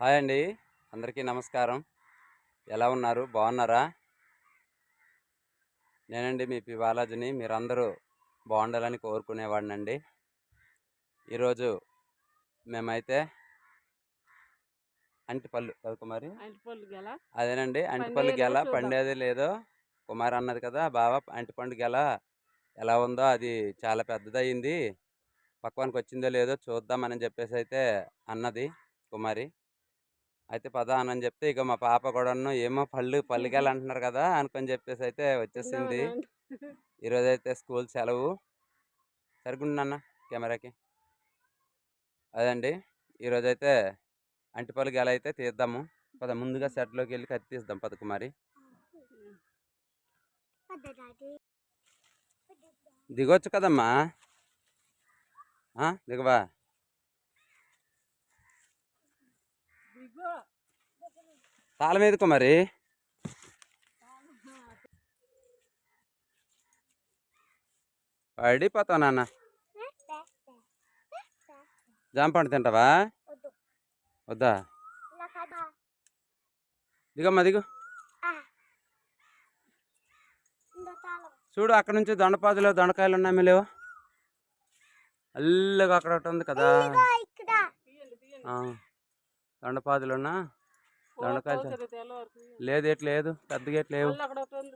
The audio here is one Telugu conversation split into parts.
హాయ్ అండి. అందరికీ నమస్కారం. ఎలా ఉన్నారు? బాగున్నారా? నేనండి మీ పి బాలాజీని. మీరందరూ బాగుండాలని కోరుకునేవాడినండి. ఈరోజు మేమైతే అంటిపళ్ళు కదా కుమారి? అదేనండి అంటిపళ్ళు పండేదో గెల. పండేది లేదో కుమారి అన్నది కదా బావ అంటిపండు గెల. ఎలా ఉందో అది చాలా పెద్దదయ్యింది పక్వానికి వచ్చిందో లేదో చూద్దామని చెప్పేసి అయితే అన్నది కుమారి. అయితే పద అని చెప్తే ఇక మా పాప కూడాను ఏమో పళ్ళు గెల అంటున్నారు కదా అనుకొని చెప్పేసి అయితే వచ్చేసింది. ఈరోజు అయితే స్కూల్ సెలవు. సరిగుండు కెమెరాకి. అదండి. ఈరోజు అయితే అంటిపల్లి గెల అయితే తీద్దాము. పద ముందుగా సెట్లోకి వెళ్ళి కత్తి తీద్దాం పద కుమారి. దిగొచ్చు కదమ్మా? దిగవా? తాళం ఏది కుమారి పడిపోతావు నాన్న. జాంపండు తింటావా? వద్దా. దిగమ్మా దిగు. చూడు అక్కడ నుంచి దొండపాదులు దొండకాయలు ఉన్నాయి లేవు అల్లగా అక్కడ ఒకటి ఉంది కదా. దొండపాదులున్నా? దొండకాయలు. లేదు ఎట్ లేదు. పెద్ద గేట్ లేవు.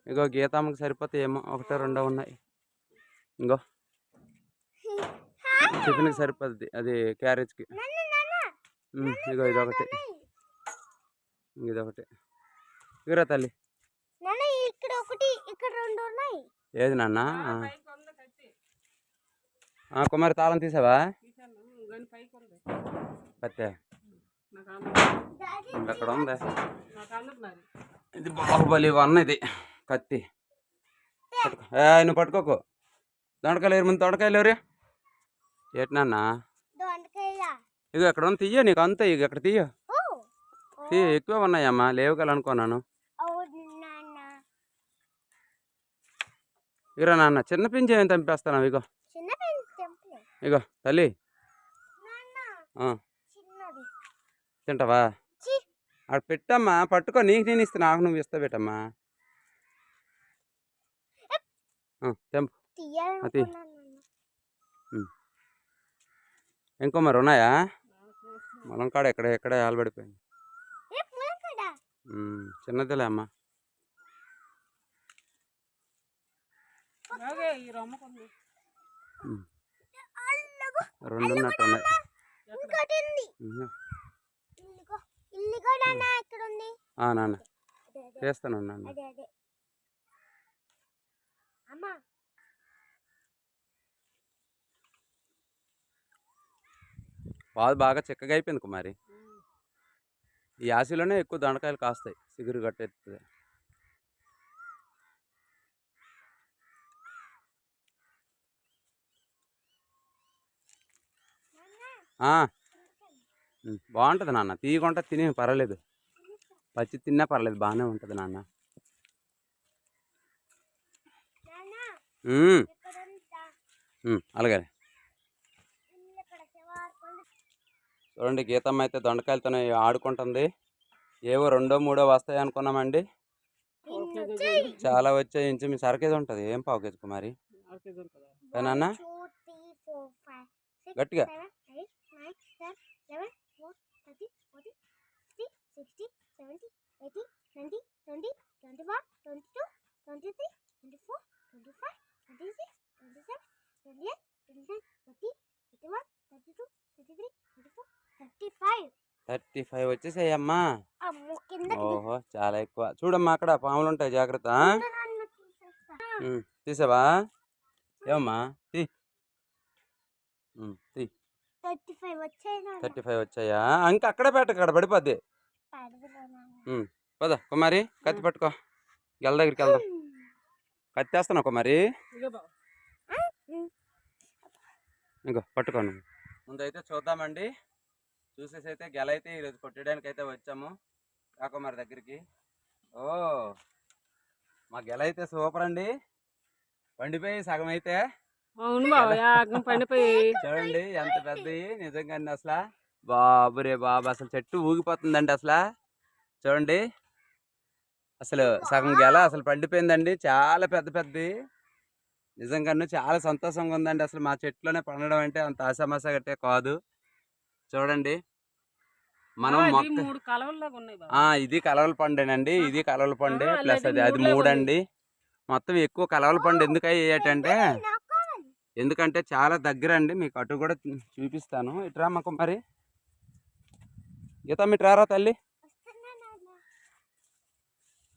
ఇగో గీతమ్మకి సరిపోతాయి ఏమో. ఒకటో రెండో ఉన్నాయి. ఇంకో. టిఫిన్కి సరిపోద్ది. అది క్యారేజ్కి. ఇగో ఇదొకటి. ఇదొకటి. ఇగురా తల్లి. ఇక్కడ ఒకటి ఇక్కడ రెండు ఉన్నాయి. ఏది నాన్న? కుమారి తాళం తీసావా. పత్తే. అక్కడ ఉంది. ఇది బాహుబలి వన్ ఇది కత్తి. ఏ నువ్వు పట్టుకోకు. దొండకాయలు ఎవరు ముందు దొండకాయలు ఎవరు ఏటి నాన్న? దొండకాయ ఇగో ఎక్కడ ఉంది? తీయ నీకు అంతే ఇక ఇక్కడ తీయ? ఓ. తీయ ఎక్కువ ఉన్నాయమ్మా. లేవు కదా అనుకున్నాను. అవును నాన్న. ఇగరా నాన్న చిన్న పింఛ ఏం తెంపేస్తాను ఇగో. ఇగో తల్లి. తింటావా? అక్కడ పెట్టమ్మా పట్టుకో. నీకు నేను ఇస్తా నాకు నువ్వు ఇస్తా పెట్టమ్మా. తెంపు. ఇంకో మరి ఉన్నాయా. మనం కాడ ఎక్కడ ఎక్కడ ఆలబడిపోయింది. ఏ పులకడ ఉమ్, చిన్నదిలే అమ్మా. అలాగే ఈ రొమ్మకు ఉంది. ఉమ్, అల్లగో రెండు ఉన్నట్టు ఉన్నాయి నాన్న చేస్తాను నాన్న. పాదు బాగా చిక్కగా అయిపోయింది కుమారి. ఈ యాసిలోనే ఎక్కువ దొండకాయలు కాస్తాయి సిగురు గట్టెత్తుంది ఆ, బాగుంటుంది నాన్న. తీయకుండా తిని పర్వాలేదు. పచ్చి తిన్నా పర్లేదు బాగానే ఉంటుంది నాన్న. నాన్న అలాగే. చూడండి గీతమ్మ అయితే దొండకాయలతోనే ఆడుకుంటుంది. ఏవో రెండో మూడో వస్తాయి అనుకున్నామండి. చాలా వచ్చాయి. ఇంచు మీ సరకేది ఉంటుంది. ఏం పావు కేజీ కుమారి ఆ KG sixty seventy eighty twenty twenty twenty two twenty three four twenty five five thirty five వచ్చేసాయమ్మా. ఓహో చాలా ఎక్కువ. చూడమ్మా అక్కడ పాములు ఉంటాయి జాగ్రత్త. తీసావా? ఏమమ్మా తీ. తీ. థర్టీ ఫైవ్ వచ్చాయా? ఇంకా అక్కడే పెట్ట అక్కడ పడిపోద్ది. పద కుమారి కత్తి పట్టుకో. గెల దగ్గరికి వెళ్దాం. కత్తి వేస్తున్నావు కుమారి. ఇంకో పట్టుకో నువ్వు. ముందైతే చూద్దామండి. చూసేసి అయితే గెల అయితే ఈరోజు కొట్టడానికి అయితే వచ్చాము కాకుమారి దగ్గరికి. ఓ మా గెల అయితే సూపర్ అండి. పండిపోయి సగం అయితే అవును బావ యాగం పడిపోయి చూడండి ఎంత పెద్దవి నిజంగా అసలు. బాబు రే బాబు అసలు చెట్టు ఊగిపోతుందండి అసలు. చూడండి అసలు సగం గెల అసలు పండిపోయిందండి చాలా పెద్ద పెద్దది. నిజంగాను చాలా సంతోషంగా ఉందండి అసలు మా చెట్లోనే పండడం అంటే అంత ఆశామాస గట్టే కాదు. చూడండి మనం ఇది కలవల పండేనండి ఇది కలవల పండే ప్లస్ అది అది మూడండి. మొత్తం ఎక్కువ కలవల పండు ఎందుకు అయ్యేటంటే నాకు కావాలి ఎందుకంటే చాలా దగ్గర అండి మీకు అటు కూడా చూపిస్తాను. ఇట్రా మాకు మరి. గీత ఇటు రారా తల్లి?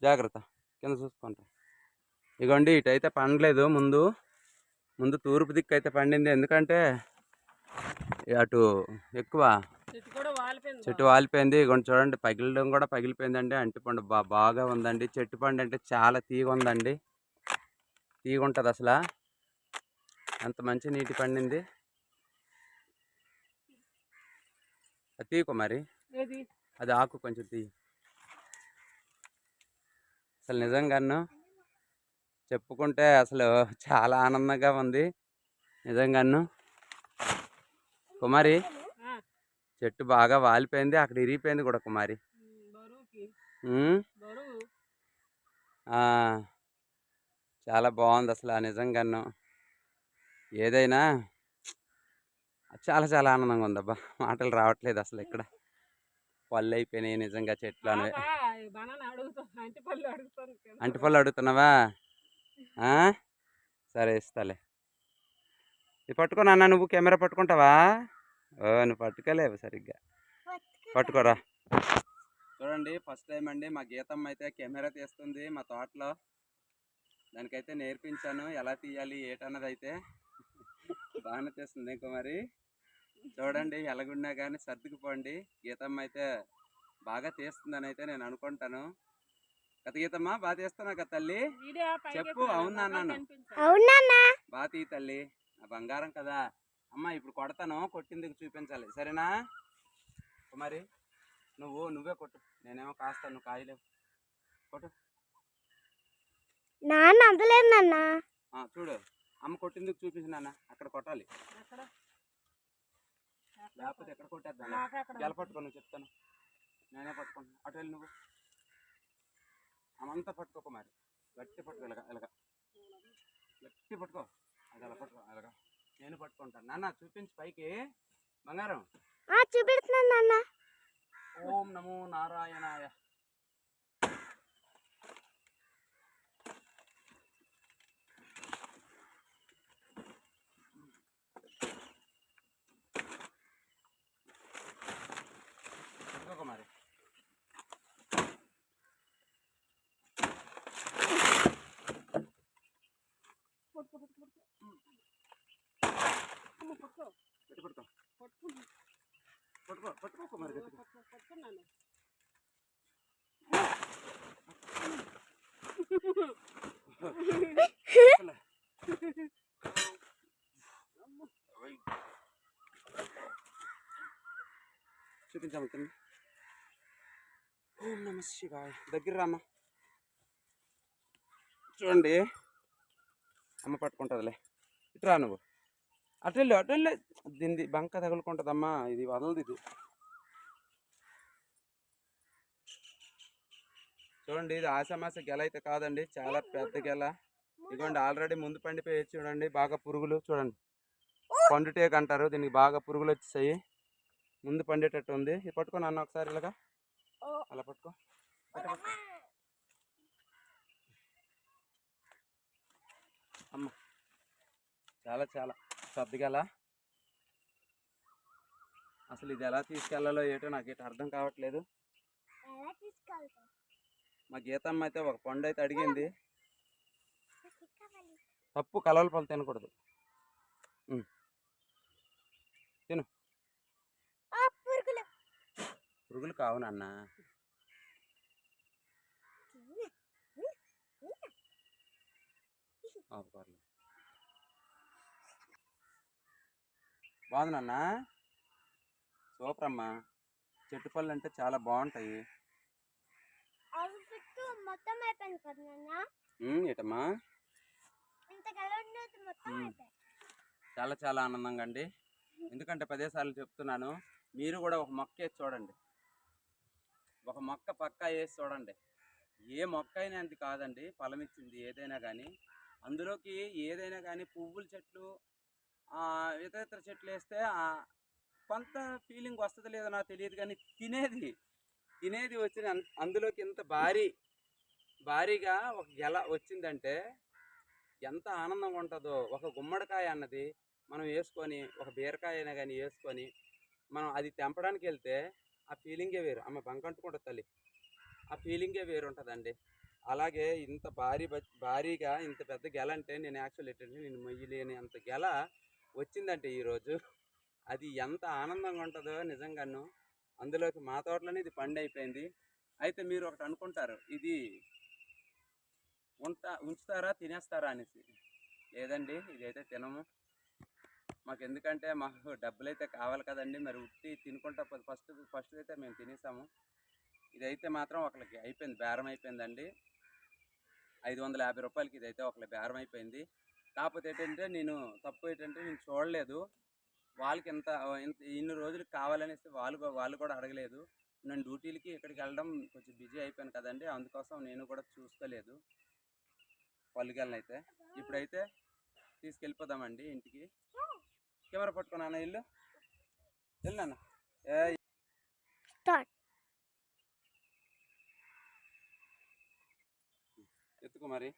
జాగ్రత్త కింద చూసుకుంటా. ఇగోండి ఇటు అయితే పండలేదు ముందు. ముందు తూర్పు దిక్కు అయితే పండింది. ఎందుకంటే అటు ఎక్కువ చెట్టు వాలిపోయింది చెట్టు వాలిపోయింది. ఇగోండి చూడండి పగిలడం కూడా పగిలిపోయిందండి. అంటిపండు బా బాగా ఉందండి. చెట్టు పండు అంటే చాలా తీగ ఉందండి. తీగ ఉంటుంది అసలు. అంత మంచి నీటి పండింది. అది తీయకు మరి. అది ఆకు కొంచెం తీ అసలు నిజంగాను చెప్పుకుంటే అసలు చాలా ఆనందంగా ఉంది. నిజంగాను కుమారి చెట్టు బాగా వాలిపోయింది అక్కడ ఇరిగిపోయింది కూడా కుమారి. చాలా బాగుంది అసలు ఆ నిజంగాను ఏదైనా చాలా చాలా ఆనందంగా ఉందబ్బా. మాటలు రావట్లేదు అసలు ఇక్కడ. పళ్ళు అయిపోయినాయి నిజంగా చెట్లు అనేవి అంటి పళ్ళు అడుగుతున్నావా? ఆ? సరే ఇస్తాలే. ఇది పట్టుకో నాన్న నువ్వు కెమెరా పట్టుకుంటావా? ఓ నువ్వు పట్టుకోలేవు సరిగ్గా. పట్టుకోరా. చూడండి ఫస్ట్ టైం అండి మా గీతమ్మ అయితే కెమెరా తీస్తుంది మా తోటలో. దానికైతే నేర్పించాను ఎలా తీయాలి ఏటన్నది అయితే బాగానే తీస్తుంది కుమారి. చూడండి ఎలాగున్నా కానీ సర్దుకుపోండి. గీతమ్మ అయితే బాగా తీస్తుందని అయితే నేను అనుకుంటాను. కథ గీతమ్మ బాగా తీస్తున్నావు కదా తల్లి? చెప్పు, అవునా బాగా తీ తల్లి బంగారం కదా. అమ్మ ఇప్పుడు కొడతాను కొట్టిందుకు చూపించాలి. సరేనా? కుమారి నువ్వు నువ్వే కొట్టు. నేనేమో కాస్తాను నువ్వు కాయలేవు. కొట్టు. నాన్న అందలేదు నాన్న ఆ, చూడు. అమ్మ కొట్టిందుకు చూపించు నాన్న అక్కడ కొట్టాలి? లేకపోతే ఎక్కడ కొట్టేద్దాం? గెల పట్టుకో నువ్వు చెప్తాను. నేనే పట్టుకుంటాను అటు వెళ్ళి నువ్వు. అమంతా పట్టుకో కుమారి గట్టి పట్టుకో ఇలాగ ఇలాగ. గట్టి పట్టుకో. అది అలా పట్టుకో అలాగా నేను పట్టుకుంటాను. నాన్న చూపించు పైకి. బంగారం. ఆ చూపెడుతున్నాను నాన్న. ఓం నమో నారాయణాయ. పట్టుకో. పట్టుకో. పట్టుకో గట్టిగా. పట్టుకున్నాను. చూపించాము తమ్మి ఓం నమ శివాయ. దగ్గర రామ్మా. చూడండి. అమ్మ పట్టుకుంటుందిలే. ఇటు రా నువ్వు. అటు వెళ్ళు అటు వెళ్ళు దీన్ని బంక తగులుకుంటుందమ్మా ఇది వదలదు ఇది చూడండి ఇది ఆశామాస గెల అయితే కాదండి చాలా పెద్ద గెల. ఇదిగోండి ఆల్రెడీ ముందు పండిపోయి చూడండి బాగా పురుగులు చూడండి. పండుటేక్ అంటారు దీనికి బాగా పురుగులు వచ్చేసాయి. ముందు పండేటట్టు ఉంది. ఇది పట్టుకో నాన్న ఒకసారి ఇలాగా. అలా పట్టుకో. పట్టు, పట్టు. అమ్మ. చాలా చాలా. పెద్ద గెల అసలు ఇది ఎలా తీసుకెళ్ళాలో ఏటో నాకు ఇటు అర్థం కావట్లేదు. మా గీతమ్మ అయితే ఒక పండు అయితే అడిగింది. తప్పు కలవల పళ్ళు తినకూడదు. ఆ పురుగులు. కావు నాన్న. బాగుంది నాన్న. సూపర్ అమ్మా. చెట్టు పళ్ళు అంటే చాలా బాగుంటాయి. అవి చుట్టూ మొత్తం అయిపోయింది కదా నాన్న. ఉమ్, ఏటమ్మా? చాలా చాలా ఆనందంగా అండి. ఎందుకంటే పదే సార్లు చెప్తున్నాను మీరు కూడా ఒక మొక్క వేసి చూడండి. ఒక మొక్క పక్కా వేసి చూడండి. ఏ మొక్క అయినా అంత కాదండి ఫలం ఇచ్చింది ఏదైనా కానీ. అందులోకి ఏదైనా కానీ పువ్వుల చెట్లు ఇతర ఇతర చెట్లు వేస్తే కొంత ఫీలింగ్ వస్తుంది లేదో నాకు తెలియదు కానీ తినేది తినేది వచ్చిన అందులోకి ఇంత భారీ భారీగా ఒక గెల వచ్చిందంటే ఎంత ఆనందంగా ఉంటుందో. ఒక గుమ్మడికాయ అన్నది మనం వేసుకొని ఒక బీరకాయ అయినా కానీ వేసుకొని మనం అది తెంపడానికి వెళ్తే ఆ ఫీలింగే వేరు. ఆమె బంకంటుకుంటుంది తల్లి. ఆ ఫీలింగే వేరు ఉంటుందండి. అలాగే ఇంత భారీ భారీగా ఇంత పెద్ద గెల అంటే నేను యాక్చువల్ ఏంటంటే నేను మొయ్యలేని అంత గెల వచ్చిందంటే ఈరోజు అది ఎంత ఆనందంగా ఉంటుందో నిజంగాను. అందులోకి మా తోటలోనే ఇది పండు అయిపోయింది. అయితే మీరు ఒకటి అనుకుంటారు ఇది ఉంటా ఉంచుతారా తినేస్తారా అనేసి. లేదండి ఇదైతే తినము. మాకు ఎందుకంటే మాకు డబ్బులు అయితే కావాలి కదండి. మరి ఉట్టి తినుకుంటా ఫస్ట్ ఫస్ట్ అయితే మేము తినేసాము. ఇదైతే మాత్రం ఒకరికి అయిపోయింది బేరం అయిపోయిందండి. ఐదు వందల యాభై రూపాయలకి ఇదైతే ఒకరి బేరం అయిపోయింది. కాకపోతే ఏంటంటే నేను తప్పు ఏంటంటే నేను చూడలేదు. వాళ్ళకి ఎంత ఇన్ని రోజులు కావాలనేసి వాళ్ళు వాళ్ళు కూడా అడగలేదు. నేను డ్యూటీలకి ఇక్కడికి వెళ్ళడం కొంచెం బిజీ అయిపోయాను కదండి. అందుకోసం నేను కూడా చూసుకోలేదు. పల్లిగలను అయితే ఇప్పుడైతే తీసుకెళ్ళిపోదామండి ఇంటికి. కెమెరా పట్టుకున్నాను ఇల్లు? వెళ్ళాను. ఎత్తుకో మరి.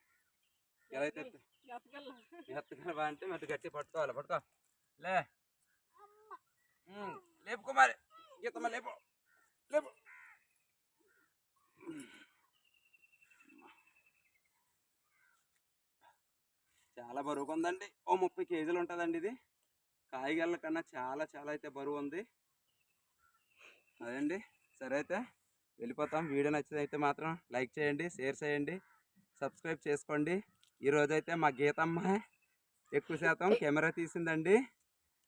ఎలా అయితే ఎత్తు ఎత్తకెళ్ళ ఎత్తుకనవా అంటే గట్టి పట్టుకోవాలి పట్టుకో. లే. లేపుకో మరి గీతమ్మ లేపు. లేపు. చాలా బరువుగా ఉందండి. ఓ ముప్పై కేజీలు ఉంటుందండి ఇది. కాయగల్ల కన్నా చాలా చాలా అయితే బరువు ఉంది. అదండి? సరే అయితే వెళ్ళిపోతాం. వీడియో నచ్చితే అయితే మాత్రం లైక్ చేయండి షేర్ చేయండి సబ్స్క్రైబ్ చేసుకోండి. ఈరోజు అయితే మా గీతమ్మ ఎక్కువ శాతం కెమెరా తీసిందండి.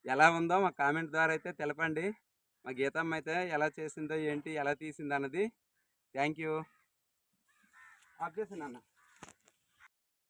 ఎలా ఉందో మా కామెంట్ ద్వారా అయితే తెలపండి. మా గీతమ్మ అయితే ఎలా చేసిందో ఏంటి ఎలా తీసిందో అన్నది థ్యాంక్ యూ చేసింది అన్న